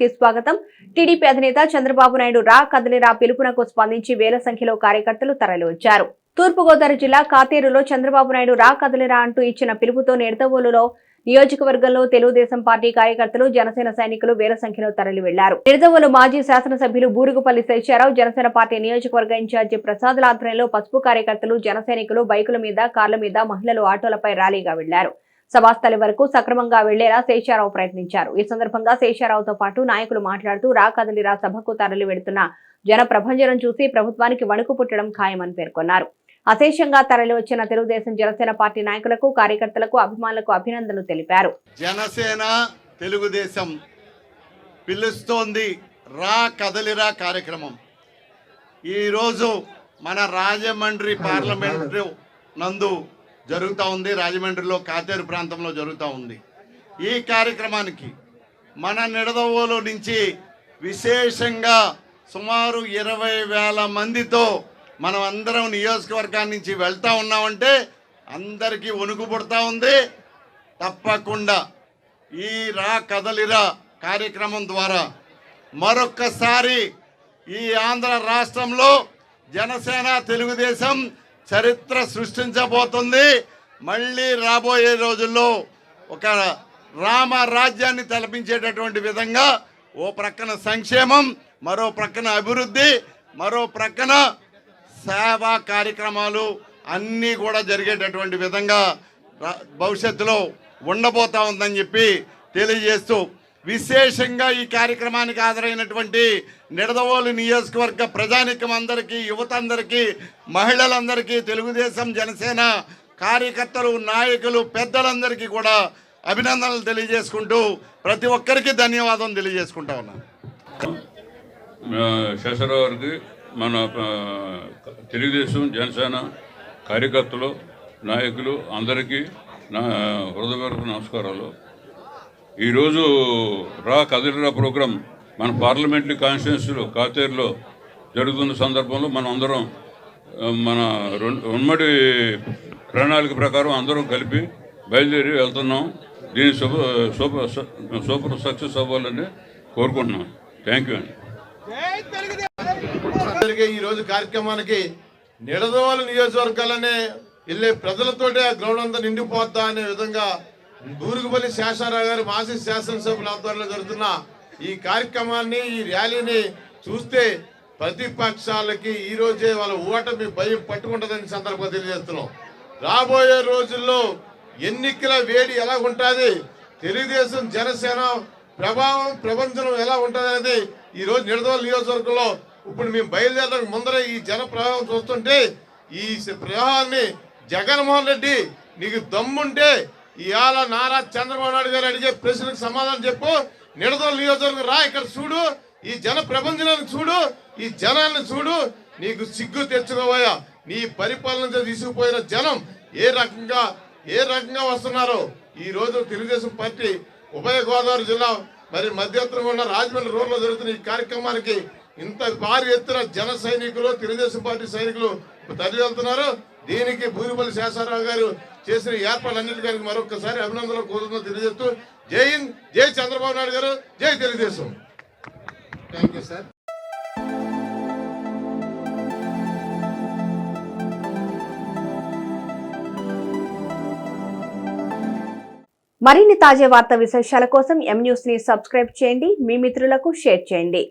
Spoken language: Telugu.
కి స్వాగతం. టీడీపీ అధినేత చంద్రబాబు నాయుడు రా కదలిరా పిలుపునకు స్పందించి వేల సంఖ్యలో కార్యకర్తలు తరలివచ్చారు. తూర్పుగోదావరి జిల్లా కాతేరులో చంద్రబాబు నాయుడు రా కదలిరా అంటూ ఇచ్చిన పిలుపుతో నిడదవోలులో నియోజకవర్గంలో తెలుగుదేశం పార్టీ కార్యకర్తలు జనసేన సైనికులు వేల సంఖ్యలో తరలి వెళ్ళారు నిడదవోలు మాజీ శాసనసభ్యులు బూరుగుపల్లి శేషారావు జనసేన పార్టీ నియోజకవర్గ ఇన్ఛార్జి ప్రసాదుల ఆధ్వర్యంలో పసుపు కార్యకర్తలు జన సైనికులు బైకుల మీద కార్ల మీద మహిళలు ఆటోలపై ర్యాలీగా వెళ్ళారు. సభాస్థలి వరకు సక్రమంగా వెళ్ళేలా శేషారావు ప్రయత్నించారు. ఈ సందర్భంగా శేషారావుతో పాటు నాయకులు మాట్లాడుతూ రా కదలిరా సభకు తరలి వెడుతున్న జన ప్రభంజనం చూసి ప్రభుత్వానికి వణుకు పుట్టడం ఖాయమని పేర్కొన్నారు. అశేషంగా తరలి వచ్చిన తెలుగుదేశం జనసేన పార్టీ నాయకులకు కార్యకర్తలకు అభిమానులకు అభినందనలు తెలిపారు. జనసేన తెలుగుదేశం పిలుస్తోంది రా కదలిరా కార్యక్రమం. ఈరోజు మన రాజమండ్రి పార్లమెంటు నందు జరుగుతూ ఉంది. రాజమండ్రిలో కాతేరు ప్రాంతంలో జరుగుతూ ఉంది. ఈ కార్యక్రమానికి మన నిడదవోలు నుంచి విశేషంగా సుమారు ఇరవై వేల మందితో మనం అందరం నియోజకవర్గాన్ని నుంచి వెళ్తూ ఉన్నామంటే అందరికీ వణుకు పుడతా ఉంది. తప్పకుండా ఈ రా కదలిరా కార్యక్రమం ద్వారా మరొక్కసారి ఈ ఆంధ్ర రాష్ట్రంలో జనసేన తెలుగుదేశం చరిత్ర సృష్టించబోతుంది. మళ్ళీ రాబోయే రోజుల్లో ఒక రామ రాజ్యాన్ని తలపించేటటువంటి విధంగా ఓ ప్రక్కన సంక్షేమం మరో ప్రక్కన అభివృద్ధి మరో ప్రక్కన సేవా కార్యక్రమాలు అన్నీ కూడా జరిగేటటువంటి విధంగా భవిష్యత్తులో ఉండబోతా ఉందని చెప్పి తెలియజేస్తూ విశేషంగా ఈ కార్యక్రమానికి హాజరైనటువంటి నిడదవోలు నియోజకవర్గ ప్రజానికం అందరికీ యువత అందరికీ మహిళలందరికీ తెలుగుదేశం జనసేన కార్యకర్తలు నాయకులు పెద్దలందరికీ కూడా అభినందనలు తెలియజేసుకుంటూ ప్రతి ఒక్కరికి ధన్యవాదం తెలియజేసుకుంటా ఉన్నాను. ఆ, మన తెలుగుదేశం జనసేన కార్యకర్తలు నాయకులు అందరికీ నా హృదయపూర్వక నమస్కారాలు. ఈరోజు రా కదిలిరా ప్రోగ్రాం మన పార్లమెంటరీ కాన్స్టిట్యున్సీలో కాతేరులో జరుగుతున్న సందర్భంలో మనం అందరం మన ఉమ్మడి ప్రణాళిక ప్రకారం అందరం కలిపి బయలుదేరి వెళ్తున్నాం. దీని శుభ సూపర్ సూపర్ సక్సెస్ అవ్వాలని కోరుకుంటున్నాం. థ్యాంక్ యూ అండి. జరిగే కార్యక్రమానికి నిడదవోలు నియోజకవర్గాలనే వెళ్ళే ప్రజలతోటే ఆ గ్రౌండ్ అంతా నిండిపోద్దా అనే విధంగా దూరుగుపల్లి శేషారావు గారు మాజీ శాసనసభ్యుల ఆధ్వర్యంలో జరుగుతున్న ఈ కార్యక్రమాన్ని ఈ ర్యాలీని చూస్తే ప్రతిపక్షాలకి ఈ రోజే వాళ్ళ ఓటమి భయం పట్టుకుంటుందని సందర్భంగా తెలియజేస్తున్నాం. రాబోయే రోజుల్లో ఎన్నికల వేడి ఎలా ఉంటుంది తెలుగుదేశం జనసేన ప్రభావం ప్రపంచం ఎలా ఉంటుంది అనేది ఈ రోజు నిడదవోలు నియోజకవర్గంలో ఇప్పుడు మేము బయలుదేరడానికి ముందర ఈ జన ప్రవాహం చూస్తుంటే ఈ ప్రవాహాన్ని జగన్మోహన్ రెడ్డి నీకు దమ్ముంటే ఇవాళ నారా చంద్రబాబు నాయుడు గారు అడిగే ప్రశ్నకు సమాధానం చెప్పు. నిడదల నియోజకవర్గం రా ఇక్కడ చూడు. ఈ జన ప్రపంచాన్ని చూడు. ఈ జనాన్ని చూడు. నీకు సిగ్గు తెచ్చుకోవయ్యా నీ పరిపాలన తీసుకుపోయిన జనం ఏ రకంగా ఏ రకంగా వస్తున్నారో. ఈ రోజు తెలుగుదేశం పార్టీ ఉభయ గోదావరి జిల్లా మరి మధ్యత్రంగా ఉన్న రాజమండ్రి రోడ్లో జరుగుతున్న ఈ కార్యక్రమానికి ఇంత భారీ ఎత్తున జన సైనికులు తెలుగుదేశం పార్టీ సైనికులు తరలి వెళ్తున్నారు దీనికి భూరిపల్లి శేషారావు గారు చేసిన ఏర్పాట్లన్నిటికీ మరొకసారి అభినందనలు కోరుతుందో తెలియజేస్తూ జై హింద్ జై చంద్రబాబు నాయుడు గారు జై తెలుగుదేశం. థ్యాంక్ యూ సార్ మరిన్ని తాజా వార్తా విశేషాల కోసం ఎం న్యూస్ని సబ్స్క్రైబ్ చేయండి మీ మిత్రులకు షేర్ చేయండి.